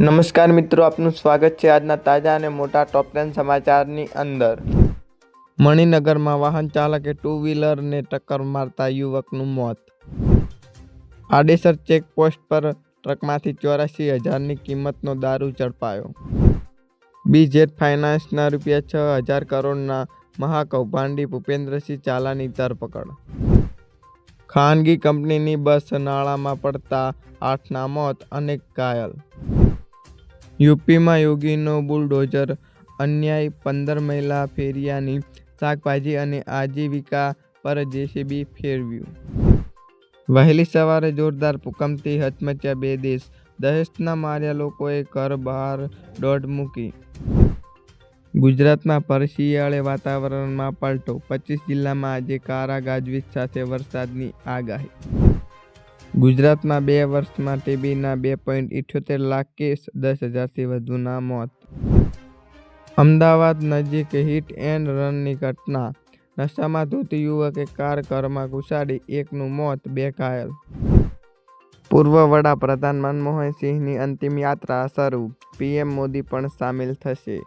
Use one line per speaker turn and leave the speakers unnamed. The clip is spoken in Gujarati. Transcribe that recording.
નમસ્કાર મિત્રો, આપનું સ્વાગત છે આજના તાજા અને મોટા ટોપ ટેન સમાચારની અંદર. મણિનગરમાં વાહન ચાલકે ટુ વ્હીલરને ટક્કર મારતા યુવકનું મોત. આડેસર ચેકપોસ્ટ પર ટ્રકમાંથી ચોરાસી હજારની કિંમતનો દારૂ ઝડપાયો. બીજેટ ફાઇનાન્સના રૂપિયા છ હજાર કરોડના મહાકૌભાંડી ભૂપેન્દ્રસિંહ ચાલાની ધરપકડ. ખાનગી કંપનીની બસ નાળામાં પડતા આઠના મોત, અનેક ઘાયલ. યુપીમાં યોગીનો બુલડોઝર, અન્યાય, પંદર મહિલા ફેરિયાની શાકભાજી અને આજીવિકા પર જેસીબી ફેરવ્યું. વહેલી સવારે જોરદાર ભૂકંપથી હચમચ્યા બે દેશ. દહેશતના માર્યા લોકોએ ઘર બહાર દોડ મૂકી. ગુજરાતમાં પરશિયાળે વાતાવરણમાં પલટો. પચીસ જિલ્લામાં આજે કારા ગાજવીજ સાથે વરસાદની આગાહી ગુજરાતમાં બે વર્ષમાં ટીબીના બે પોઈન્ટ ઇઠ્યોતેર લાખ કેસ, દસ હજારથી વધુના મોત અમદાવાદ નજીક હિટ એન્ડ રનની ઘટના. નશામાં ધોતી યુવકે કાર ઘરમાં ઘુસાડી, એકનું મોત બે ઘાયલ પૂર્વ વડાપ્રધાન મનમોહન સિંહની અંતિમ યાત્રા શરૂ, પીએમ મોદી પણ સામેલ થશે.